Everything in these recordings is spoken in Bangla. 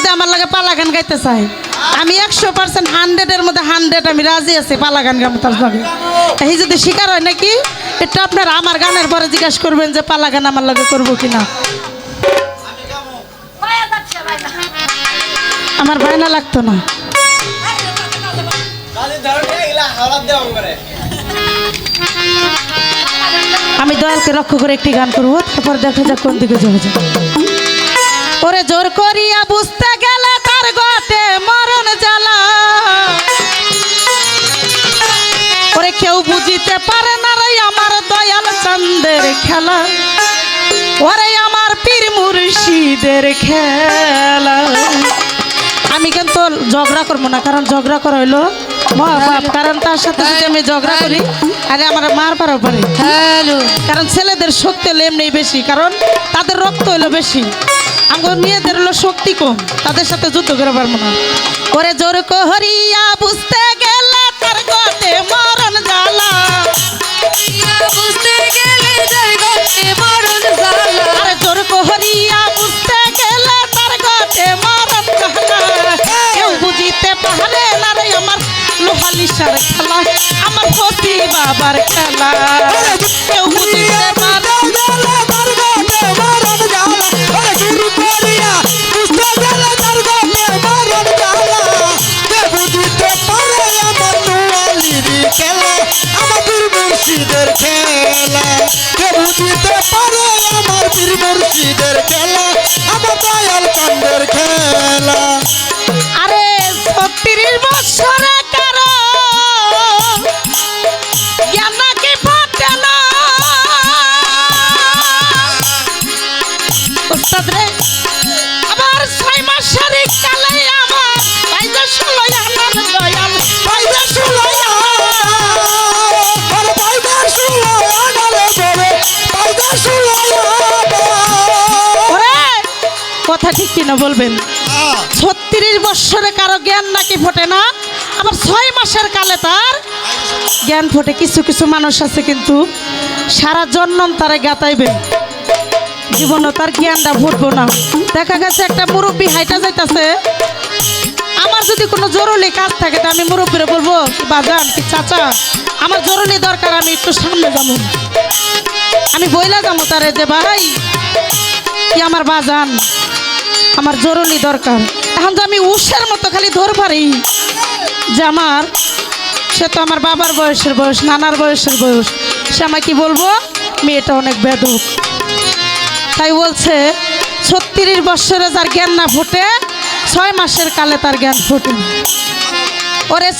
যদি আমার লাগে পালা গান গাইতে চাই। আমি একশো পার্সেন্ট হান্ড্রেডের মধ্যে হান্ড্রেড আমি রাজি আছি পালা গান গাবো তার লাগে। এই যদি শিকার হয় নাকি? এটা আপনারা আমার গানের পরে জিজ্ঞাসা করবেন যে পালা গান আমার লাগে করব কিনা। আমার বায়না লাগতো না। আমি দয়ালকে লক্ষ্য করে একটি গান করব, তারপর দেখা যাক কোন দিকে যাওয়া যায়। ওরে জোর করিয়া বুঝতে গেলে তার গতে মরণ জ্বালা। ওরে কেউ বুঝিতে পারে না রে আমার দয়াল চন্দের খেলা। ওরে আমার পীর মুর্শিদের খেলা। আমি কিন্তু ঝগড়া করব না কারণ ঝগড়া করা হইল কারণ তার সাথে যদি আমি ঝগড়া করি আরে আমার মার পারো পারে কারণ ছেলেদের শক্তি হলো এমনি বেশি কারণ তাদের রক্ত হলো বেশি। আমার মেয়েদের হলো শক্তি কম তাদের সাথে যুদ্ধ করে পারব না। করে জোর কহরিয়া বুঝতে গেলে তার গতে মরণ জ্বালা। বুঝতে গেলে যাই গতে মরণ জ্বালা। আরে জোর কহরিয়া বুঝতে গেলে তার গতে মরণ জ্বালা। কেউ বুঝিতে পারে না রে আমার লোহালিসার খেলা আমার পতি বাবার খেলা। কেউ বুঝিতে আমার পীর মুর্শিদের খেলা আমার দয়াল কান্দের খেলা। কথা ঠিক কিনা বলবেন? ছত্রিশ বৎসরে কারও জ্ঞান নাকি ফোটে না? আবার ছয় মাসের কালে তার জ্ঞান ফোটে। কিছু কিছু মানুষ আছে কিন্তু সারা জন্ম তারে গাতাইবে। জীবনও তার জ্ঞানটা ফুটবো না। দেখা গেছে একটা মুরব্বী হাইটা যাইতাছে। আমার যদি কোনো জরুরি কাজ থাকে, তো আমি মুরব্বীরে বলব, কি বাজান, কি চাচা, আমার জরুরি দরকার, আমি একটু সামনে যাব। আমি বইলা যাব তারে যে, ভাই, কি আমার বাজান? আমার জরুরি দরকার। এখন তো আমি উষের মতো খালি ধর পারি। যে আমার, সে তো আমার বাবার বয়সের বয়স, নানার বয়সের বয়স। সে আমায় কি বলব? মেয়েটা অনেক বেদক। তাই বলছে, ছত্রিশ বৎসরে যার জ্ঞান না ফোটে, ছয় মাসের কালে তার জ্ঞান ফোটে। ওরে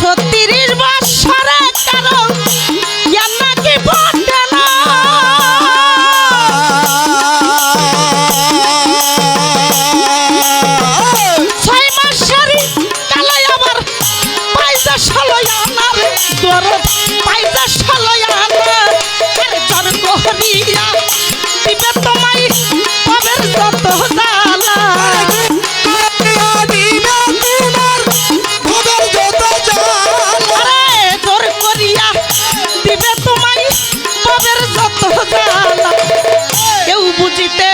ছত্রিশ বৎসরে কারও দরদ পয়সা ষোলো আনার আরে তোর কোহরিয়া দিবে তোমায় তোর কেউ বুঝিতে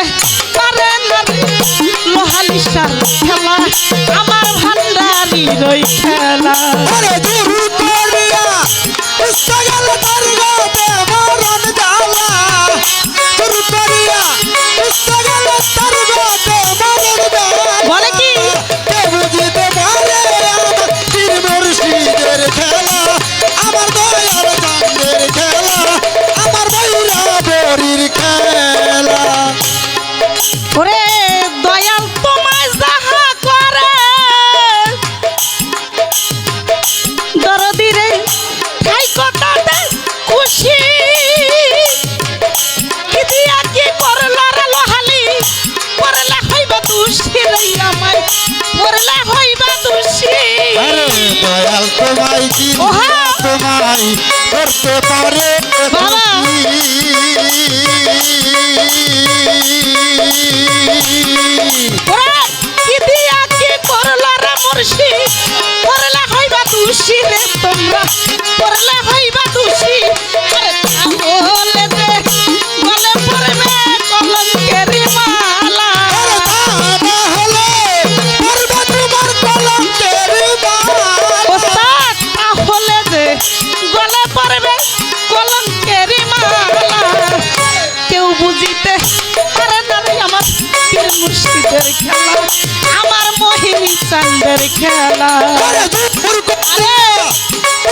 পারে না রে লোহালিসার খেলা, আমার ভান্ডারি রই খেলা। বরির খেলা। ওরে দয়াল তোমায় যাহা করে দরদি রে খাই কটাতে খুশি। কি দিয়া কি করল রে লোহালি? করলে হইবা দুষি রে আমায় করলে হইবা দুষি। আরে দয়াল তোমায় কি তোমায় করতে পারে। বাবা! ওরে মুর্শিদের খেলা আমার মোহিনী চান্দের খেলা। আরে দূর করে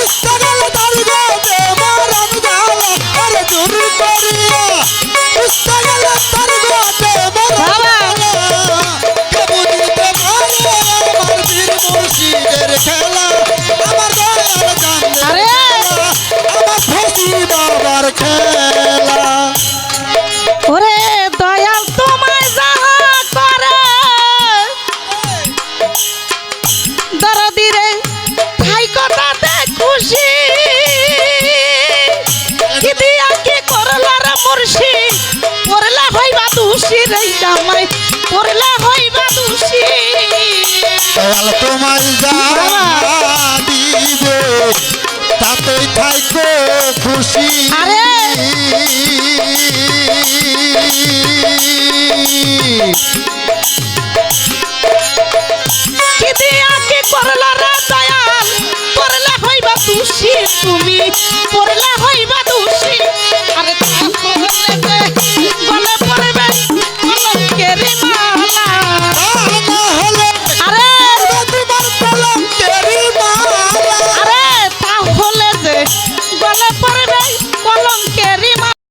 উস্তা গেল তার গোতে মরণ জ্বালা আরে দূর করিয়া উস্তা তার গোতে মরণ বাবা। কে বুঝিতে পারে আমার বীর মুর্শিদের খেলা? আমার দয়াল চান্দের খেলা আমার ফসি বাবার খেলা। তোমার যা দিব তাতে থাকো খুশি। আরে।